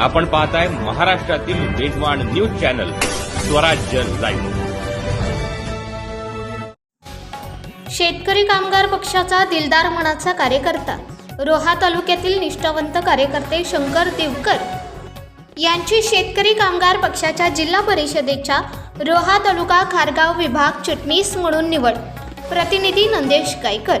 आपण पाहताय महाराष्ट्रातील वेगवान न्यूज चॅनल स्वराज्य लाईव्ह. शेतकरी कामगार पक्षाचा दिलदार मनाचा कार्यकर्ता रोहा तालुक्यातील निष्ठावंत कार्यकर्ते शंकर देवकर यांची शेतकरी कामगार पक्षाच्या जिल्हा परिषदेच्या रोहा तालुका खारगाव विभाग चिटणीस म्हणून निवड. प्रतिनिधी नंदेश गायकर.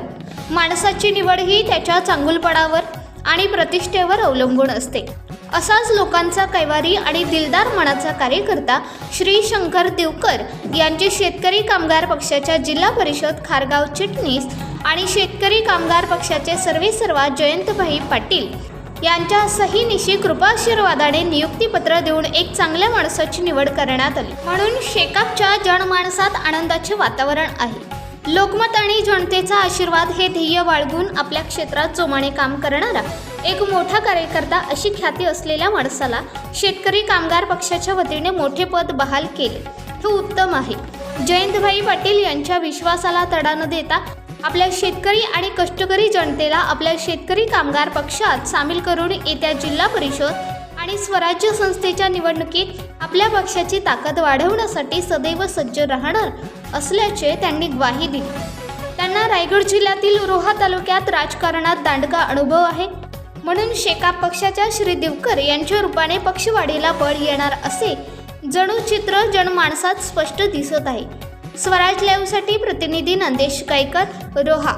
माणसाची निवड ही त्याच्या चांगुलपणावर आणि प्रतिष्ठेवर अवलंबून असते. असाच लोकांचा कैवारी आणि दिलदार मनाचा कार्यकर्ता श्री शंकर देवकर यांचे शेतकरी कामगार पक्षाच्या जिल्हा परिषद खारगाव चिटणीस आणि शेतकरी कामगार पक्षाचे सर्वेसर्वा जयंतभाई पाटील यांच्या सहीनिशी कृपाशीर्वादाने नियुक्तीपत्र देऊन एक चांगल्या माणसाची निवड करण्यात आली. म्हणून शेकापच्या जनमानसात आनंदाचे वातावरण आहे. लोकमत आणि जनतेचा आशीर्वाद हे ध्येय बाळगून आपल्या क्षेत्रात जोमाने काम करणारा एक मोठा कार्यकर्ता अशी ख्याती असलेल्या माणसाला शेतकरी कामगार पक्षाच्या वतीने मोठे पद बहाल केले. हे उत्तम आहे. जयंतभाई पाटील यांच्या विश्वासाला तडा न देता आपल्या शेतकरी आणि कष्टकरी जनतेला आपल्या शेतकरी कामगार पक्षात सामील करून येत्या जिल्हा परिषद आणि स्वराज्य संस्थेच्या निवडणुकीत आपल्या पक्षाची ताकद वाढवण्यासाठी सदैव सज्ज राहणार असल्याचे त्यांनी ग्वाही दिली. त्यांना रायगड जिल्ह्यातील रोहा तालुक्यात राजकारणात दांडका अनुभव आहे. म्हणून शेकाप पक्षाच्या श्री दिवकर यांच्या रूपाने पक्षवाढीला बळ येणार असे जणू चित्र जनमानसात स्पष्ट दिसत आहे. स्वराज लाईव्हसाठी प्रतिनिधी नंदेश गायकर रोहा.